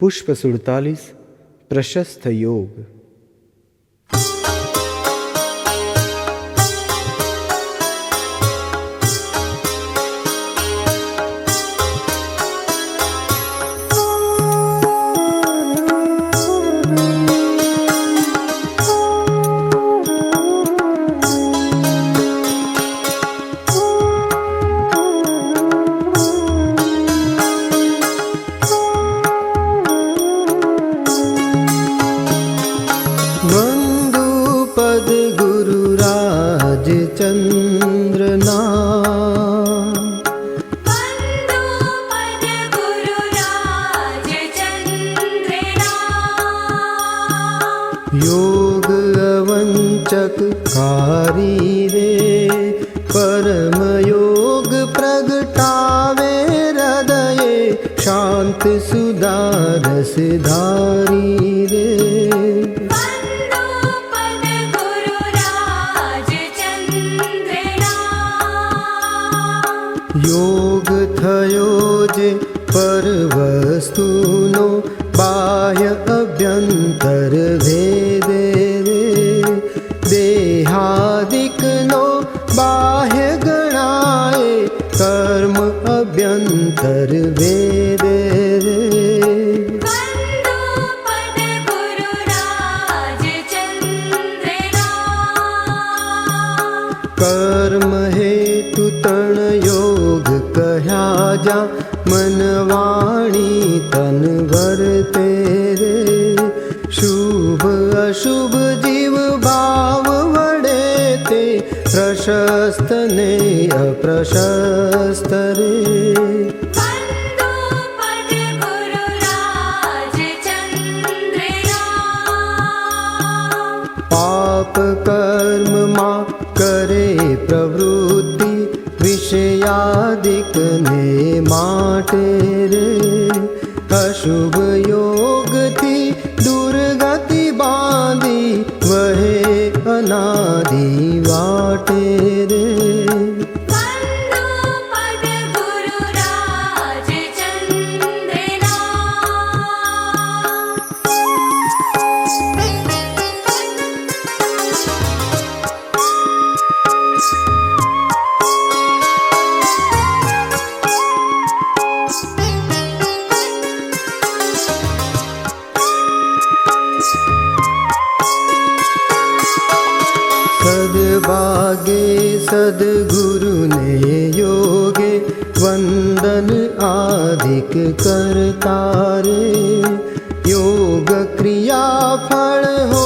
પુષ્પ સુડતાલીસ પ્રશસ્ત યોગ बंधुपद गुरुराज चंद्रना योग अवंचक कारी रे परम योग प्रगटावे हृदय शांत सुधार धार થયો જે પરવસ્તુનો मनवाणी तन वरते रे शुभ अशुभ जीव भाव दिव प्रशस्त ने अप्रशस्त रे। पाप कर्म मा करे प्रवृत्ति। विषयादिक ने माटे रे अशुभ योग आगे सदगुरु ने योगे वंदन आधिक करता रे योग क्रिया फल हो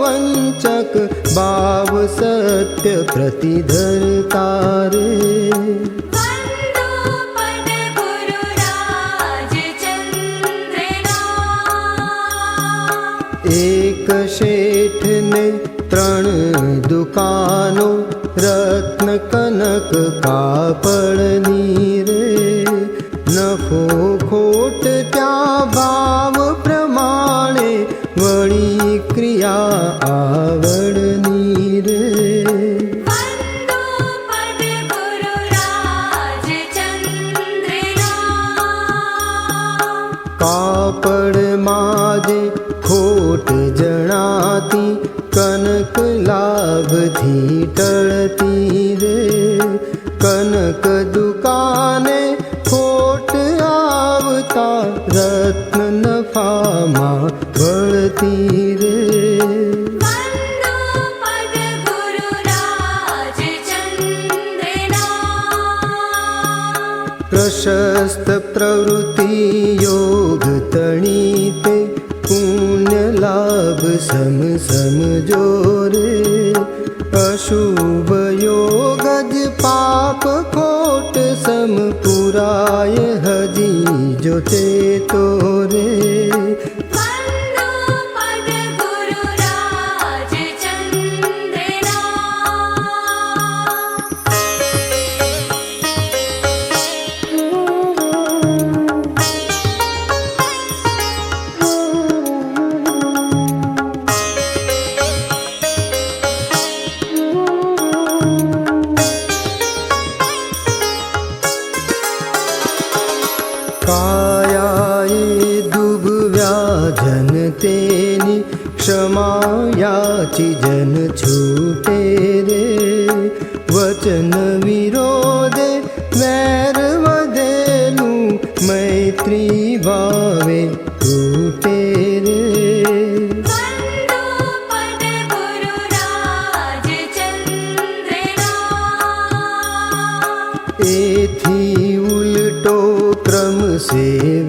वंचक बाब सत्य प्रतिधर तारे। एक शेठ ने दुकालो रत्न कनक नीरे नफो अवधि टळती रे कनक दुकाने खोट आवता रत्न नफामा बढ़ती रे। प्रशस्त प्रवृत्ति योग तणीते पुण्य लाभ सम सम અશુભ યોગ જ પાપ ખોટ સમ પુરાય હજી જો ચેતો રે कायाये दुभव्याजन तेनि क्षमायाचि जन क्षमायाचिजन रे। वचन विरो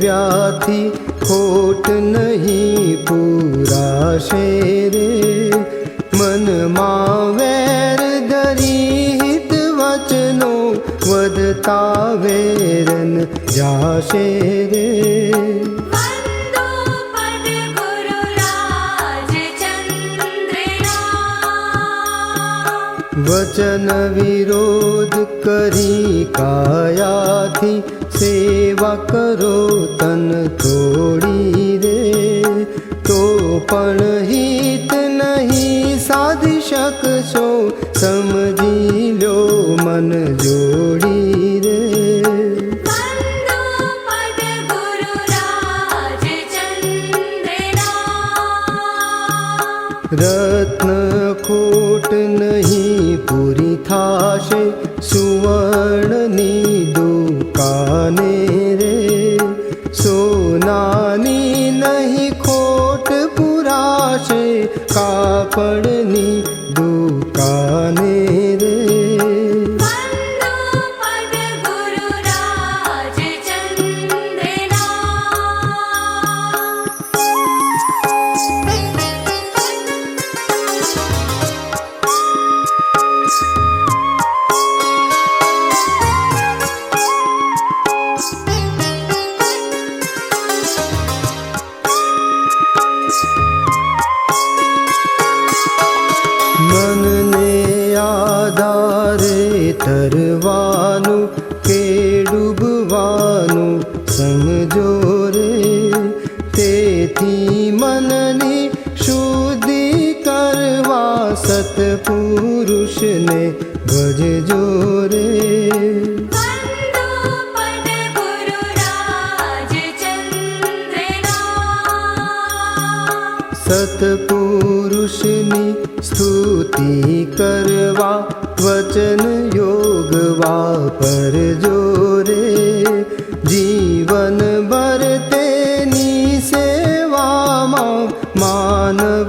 વ્યાથી ખોટ નહીં પૂરાશે રે. મનમાં વેર ધરી હિત વચનો વધતા વેરન જાશે રે. વચન વિરોધ કરી કાયાથી સેવા કરો તન થોડી રે તો પણ હિત નહીં સાધી શકશો. સમ पड़ के डुबवानु संजोरे तेथी मननी शुद्धि करवा सतपुरुष ने भज जोरे सतपुरुष सतपुरुषनि स्तुति करवा वचन योग वापर जोरे जीवन भरते वा मानवयार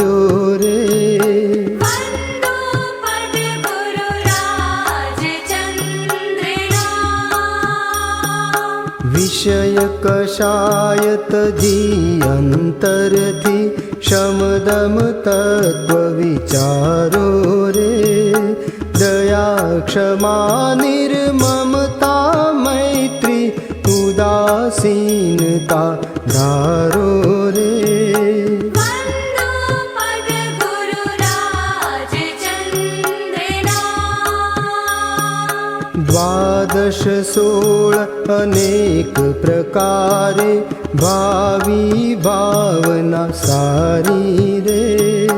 जोरे। विषय कषायत जी कषायतरी क्षमदमतद्वविचारो रे दया क्षमा निर्ममता मैत्री उदासीनता धारो रे द्वा द्वादश सोळ अनेक प्रकारे भावी भावना सारी रे।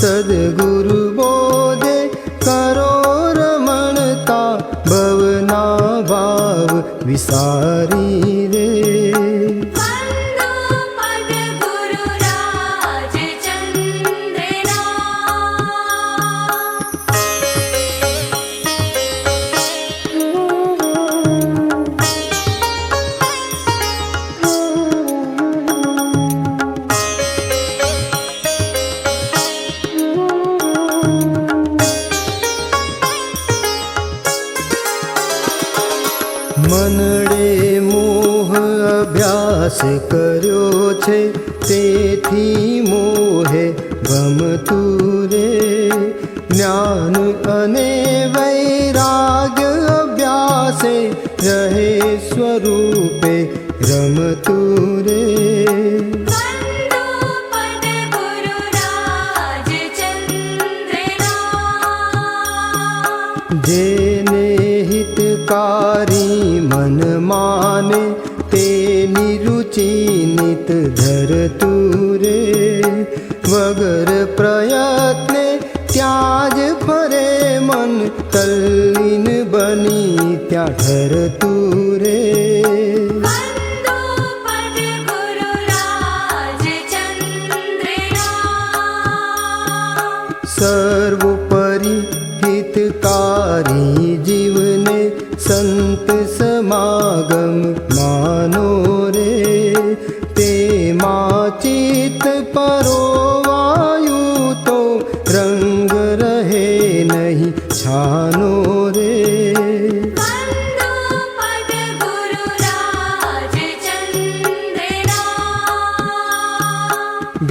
सद्गुरु बोधे करो रमणता भवना भाव विसारी ज्ञान अने वैराग अभ्यासे रहे स्वरूपे रमतु रे जेने हितकारी मन माने ते निरुचिनित धरतु। मन तल्लीन बनी त्या ठरतू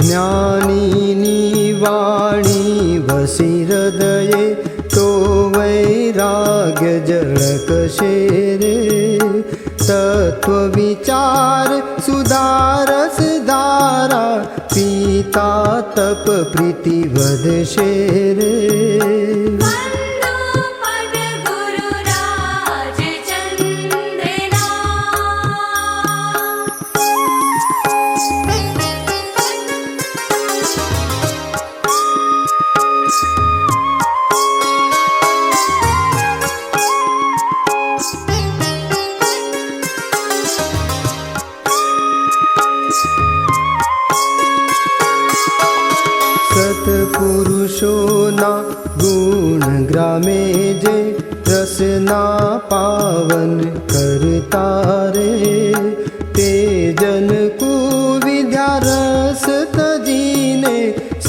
ज्ञानिनी वाणी वसि हृदये तो वैराग्यजलकशे रे तत्त्वविचार सुधारस दारा पिता तप प्रीतिवदशे रे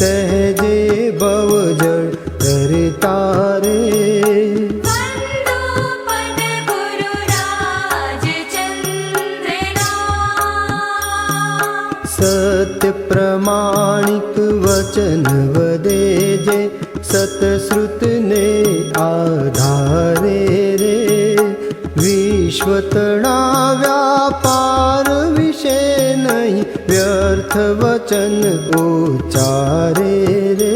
सहजे भव वचन उचारे रे।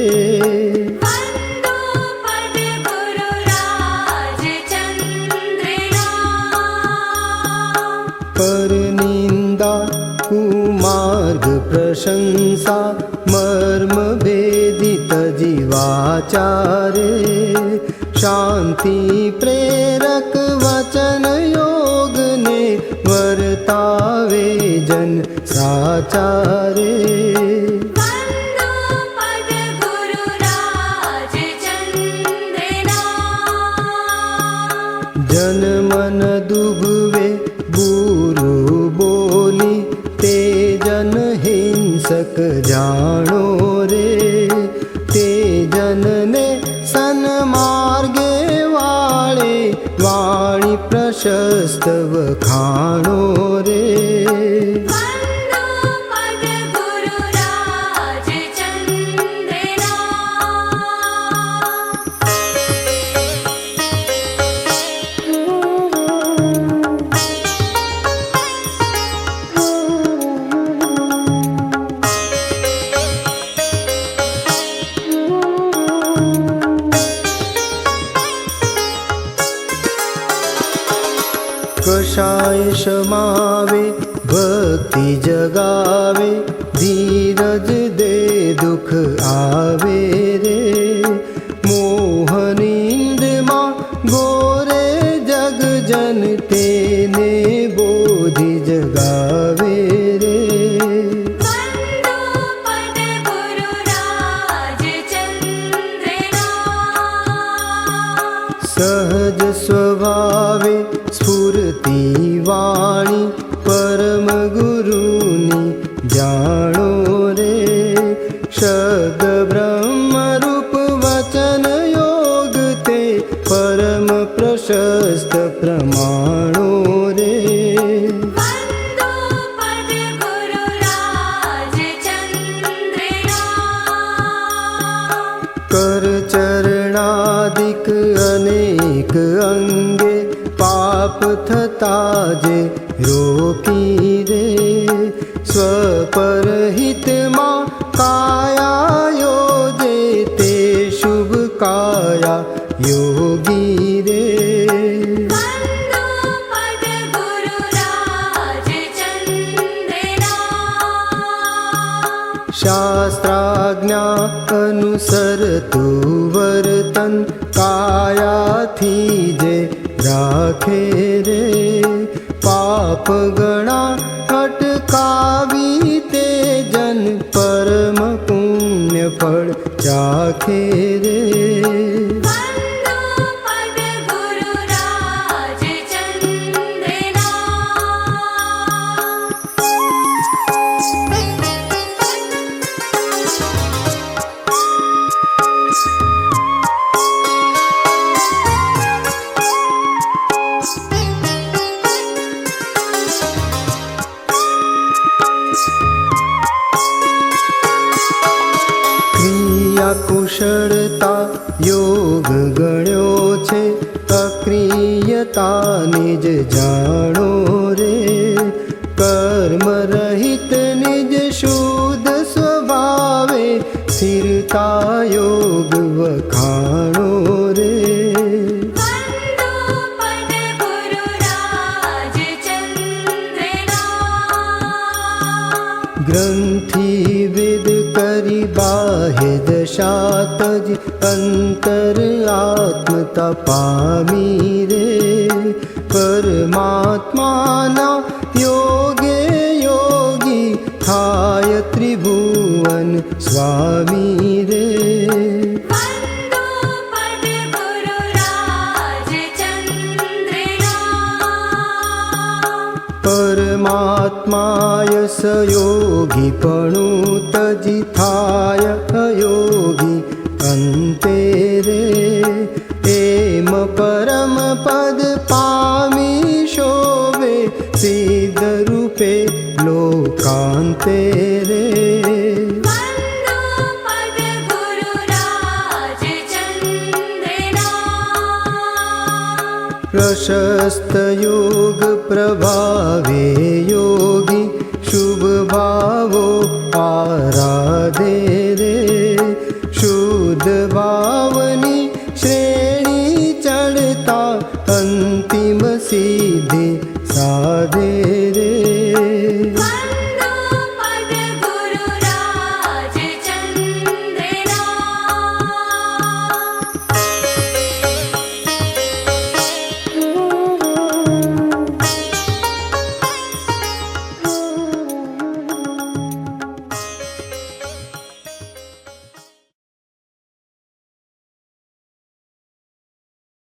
पर निंदा, कुमार्ग प्रशंसा, मर्म भेदित जीवाचारे। शांति प्रेरक वचन योग ने वर्तावे जन साचार। मन दुबे गुरु बोली ते जन हिंसक जाण वाणी परम गुरु ज्ञानो रे। शब्द ब्रह्मरूप वचन योग ते परम प्रशस्त प्रमाणो रे। चरणादिक अनेक अङ्ग થતા જે રોકી રે સ્વપરહિતમાં કાયા યોજે તે શુભ કાયા યોગી રે वन्दो पदगुरुराजचन्द्रना શાસ્ત્રાજ્ઞા અનુસરતું વર્તન કાયાથી જે રાખે રે. પાપ ગણા અટકાવી તે જન પરમ પુણ્ય ફળ ચાખે રે. કુશળતા યોગ ગણ્યો છે અક્રિયતા નિજ જાણો. ગ્રંથિ વિદ કરી બાહ્ય દશાત જ અંતર આત્મ તપામી રે પરમાત્માના યોગે યોગી થાય ત્રિભુવન સ્વામી રે आत्माय स योगी प्रणुतजिथाय अयोगी अन्ते रे। एम परमपद पामि शोभे सिद्धरूपे लोकान्ते रे। प्रशस्तयोग प्रभावे योगी शुभ भावो आराधे रे। शुद्ध भावनी श्रेणी चढता अंतिम सिद्धे साधे